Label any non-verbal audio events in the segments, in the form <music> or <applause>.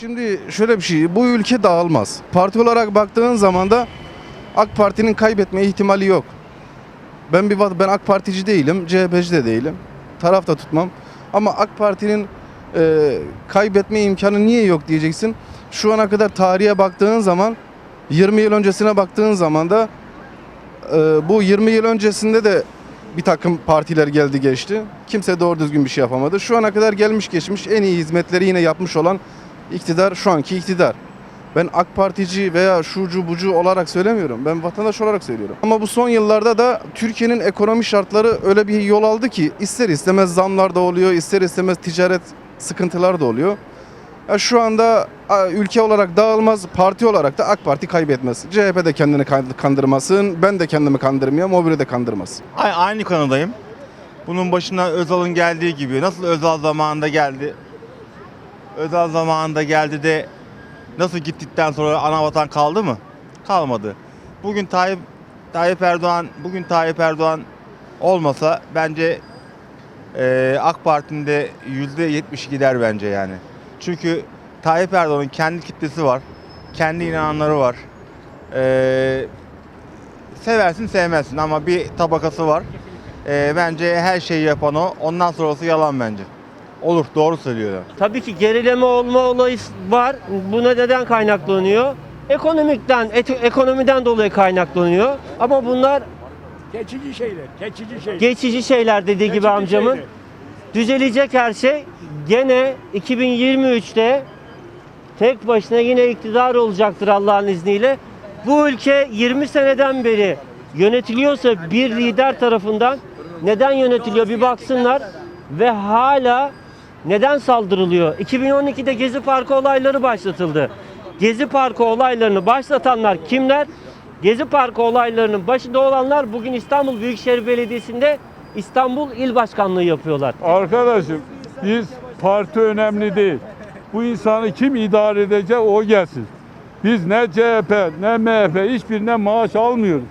Şimdi şöyle bir şey, bu ülke dağılmaz. Parti olarak baktığın zaman da AK Parti'nin kaybetme ihtimali yok. Ben bir ben AK Partici değilim, CHP'ci de değilim. Taraf da tutmam. Ama AK Parti'nin e, kaybetme imkanı niye yok diyeceksin. Şu ana kadar tarihe baktığın zaman 20 yıl öncesine baktığın zaman da e, bu 20 yıl öncesinde de bir takım partiler geldi geçti. Kimse doğru düzgün bir şey yapamadı. Şu ana kadar gelmiş geçmiş en iyi hizmetleri yine yapmış olan iktidar şu anki iktidar. Ben AK Partici veya şucu bucu olarak söylemiyorum. Ben vatandaş olarak söylüyorum. Ama bu son yıllarda da Türkiye'nin ekonomi şartları öyle bir yol aldı ki ister istemez zamlar da oluyor, ister istemez ticaret sıkıntılar da oluyor. Ya şu anda ülke olarak dağılmaz, parti olarak da AK Parti kaybetmez. CHP de kendini kan- kandırmasın, ben de kendimi kandırmıyorum, o biri de kandırmasın. A- Aynı kanadayım. Bunun başına Özal'ın geldiği gibi. Nasıl Özal zamanında geldi? Özal zamanında geldi de nasıl gittikten sonra ana vatan kaldı mı? Kalmadı. Bugün Tayyip Tayyip Erdoğan bugün Tayyip Erdoğan olmasa bence eee, AK Parti'nin de %70 gider bence yani. Çünkü Tayyip Erdoğan'ın kendi kitlesi var. Kendi inananları var. Eee seversin sevmezsin ama bir tabakası var. Ee, bence her şeyi yapan o. Ondan sonrası yalan bence. Olur doğru söylüyorlar. Tabii ki gerileme olma olayı var. Bu neden kaynaklanıyor? Ekonomikten, et- ekonomiden dolayı kaynaklanıyor. Ama bunlar Geçici şeyler, geçici şeyler. geçici şeyler dediği gibi Geçici amcamın. şeyler. Düzelecek her şey. Gene 2023'te tek başına yine iktidar olacaktır Allah'ın izniyle. Bu ülke 20 seneden beri yönetiliyorsa bir lider tarafından neden yönetiliyor bir baksınlar ve hala neden saldırılıyor? 2012'de Gezi Parkı olayları başlatıldı. Gezi Parkı olaylarını başlatanlar kimler? Gezi Parkı olaylarının başında olanlar bugün İstanbul Büyükşehir Belediyesi'nde İstanbul İl Başkanlığı yapıyorlar. Arkadaşım biz parti önemli değil. Bu insanı kim idare edecek o gelsin. Biz ne CHP ne MHP hiçbirine maaş almıyoruz.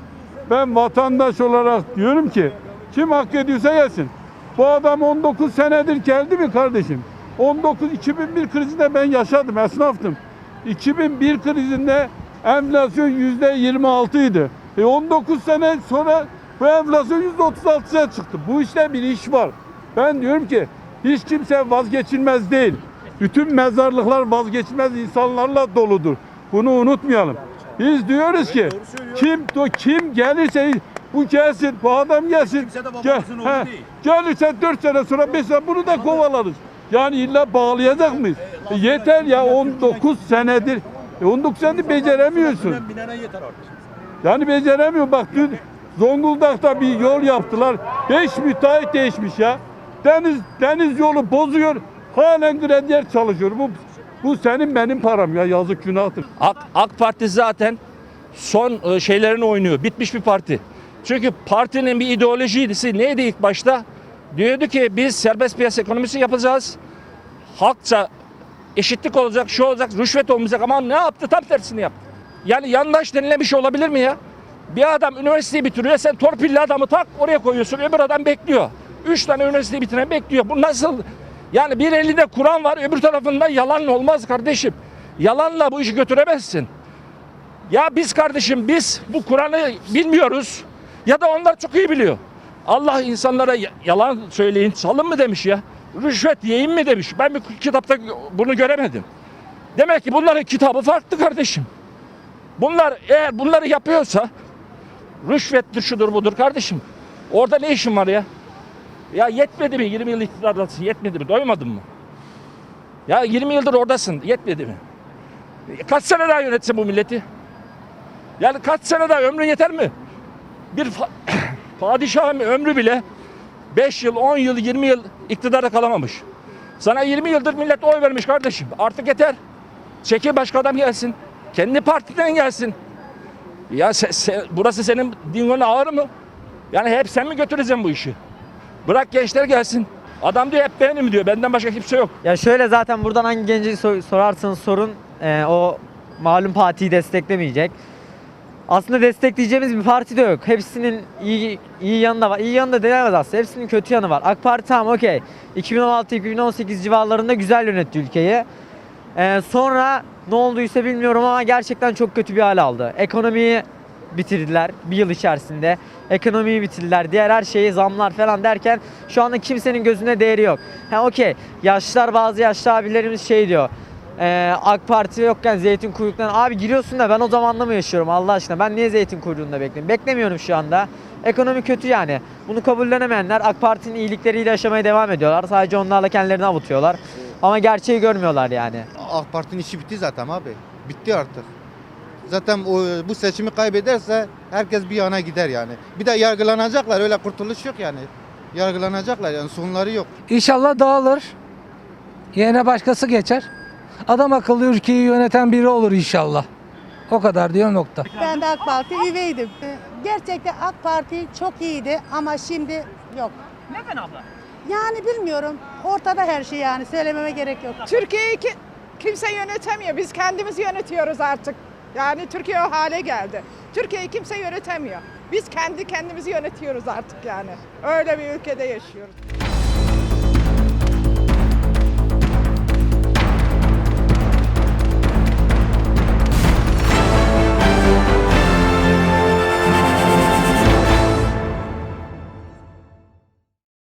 Ben vatandaş olarak diyorum ki kim hak ediyorsa gelsin. Bu adam 19 senedir geldi mi kardeşim? 19 2001 krizinde ben yaşadım esnaftım. 2001 krizinde enflasyon yüzde 26 idi. E 19 sene sonra bu enflasyon yüzde 36'ya çıktı. Bu işte bir iş var. Ben diyorum ki hiç kimse vazgeçilmez değil. Bütün mezarlıklar vazgeçilmez insanlarla doludur. Bunu unutmayalım. Biz diyoruz ki kim kim gelirse bu gelsin, bu adam gelsin. Gel, he, gelirse 4 sene sonra 5 sene bunu da kovalarız. Yani illa bağlayacak mıyız? E yeter ya 19 senedir. E 19 senedir beceremiyorsun. Yani beceremiyor. Bak dün Zonguldak'ta bir yol yaptılar. 5 müteahhit değişmiş ya. Deniz deniz yolu bozuyor. Halen krediyer çalışıyor. Bu bu senin benim param ya yazık günahtır. AK, AK Parti zaten son e, şeylerini oynuyor. Bitmiş bir parti. Çünkü partinin bir ideolojisi neydi ilk başta? Diyordu ki biz serbest piyasa ekonomisi yapacağız. Halkça eşitlik olacak, şu olacak, rüşvet olmayacak ama ne yaptı? Tam tersini yaptı. Yani yandaş denilen bir şey olabilir mi ya? Bir adam üniversiteyi bitiriyor, sen torpilli adamı tak oraya koyuyorsun, öbür adam bekliyor. Üç tane üniversiteyi bitiren bekliyor. Bu nasıl? Yani bir elinde Kur'an var, öbür tarafında yalan olmaz kardeşim. Yalanla bu işi götüremezsin. Ya biz kardeşim biz bu Kur'an'ı bilmiyoruz ya da onlar çok iyi biliyor. Allah insanlara ya- yalan söyleyin salın mı demiş ya. Rüşvet yiyin mi demiş. Ben bir kitapta bunu göremedim. Demek ki bunların kitabı farklı kardeşim. Bunlar eğer bunları yapıyorsa rüşvettir şudur budur kardeşim. Orada ne işin var ya? Ya yetmedi mi 20 yıl iktidardasın yetmedi mi doymadın mı? Ya 20 yıldır oradasın yetmedi mi? Kaç sene daha yönetsin bu milleti? Yani kaç sene daha ömrün yeter mi? Bir <coughs> padişahın ömrü bile 5 yıl, 10 yıl, 20 yıl iktidarda kalamamış. Sana 20 yıldır millet oy vermiş kardeşim. Artık yeter. Çekil başka adam gelsin. Kendi partiden gelsin. Ya se- se- burası senin dingona ağır mı? Yani hep sen mi götüreceksin bu işi? Bırak gençler gelsin. Adam diyor hep benim diyor. Benden başka kimse yok. Ya şöyle zaten buradan hangi genci so- sorarsanız sorun e, o malum partiyi desteklemeyecek. Aslında destekleyeceğimiz bir parti de yok. Hepsinin iyi iyi yanı da var. İyi yanı da denemez aslında. Hepsinin kötü yanı var. AK Parti tamam okey. 2016-2018 civarlarında güzel yönetti ülkeyi. Ee, sonra ne olduysa bilmiyorum ama gerçekten çok kötü bir hal aldı. Ekonomiyi bitirdiler bir yıl içerisinde. Ekonomiyi bitirdiler. Diğer her şeyi zamlar falan derken şu anda kimsenin gözünde değeri yok. Ha okey. Yaşlılar bazı yaşlı abilerimiz şey diyor. Ee, AK Parti yokken zeytin kuyruklarına abi giriyorsun da ben o zamanda mı yaşıyorum Allah aşkına ben niye zeytin kuyruğunda bekleyeyim beklemiyorum şu anda ekonomi kötü yani bunu kabullenemeyenler AK Parti'nin iyilikleriyle yaşamaya devam ediyorlar sadece onlarla kendilerini avutuyorlar ama gerçeği görmüyorlar yani AK Parti'nin işi bitti zaten abi. Bitti artık. Zaten o, bu seçimi kaybederse herkes bir yana gider yani. Bir de yargılanacaklar öyle kurtuluş yok yani. Yargılanacaklar yani sonları yok. İnşallah dağılır. Yerine başkası geçer. Adam akıllı ülkeyi yöneten biri olur inşallah. O kadar diyor nokta. Ben de AK Parti üyeydim. Ee, Gerçekten AK Parti çok iyiydi ama şimdi yok. Neden abla? Yani bilmiyorum. Ortada her şey yani. Söylememe gerek yok. Türkiye'yi ki, kimse yönetemiyor. Biz kendimiz yönetiyoruz artık. Yani Türkiye o hale geldi. Türkiye'yi kimse yönetemiyor. Biz kendi kendimizi yönetiyoruz artık yani. Öyle bir ülkede yaşıyoruz.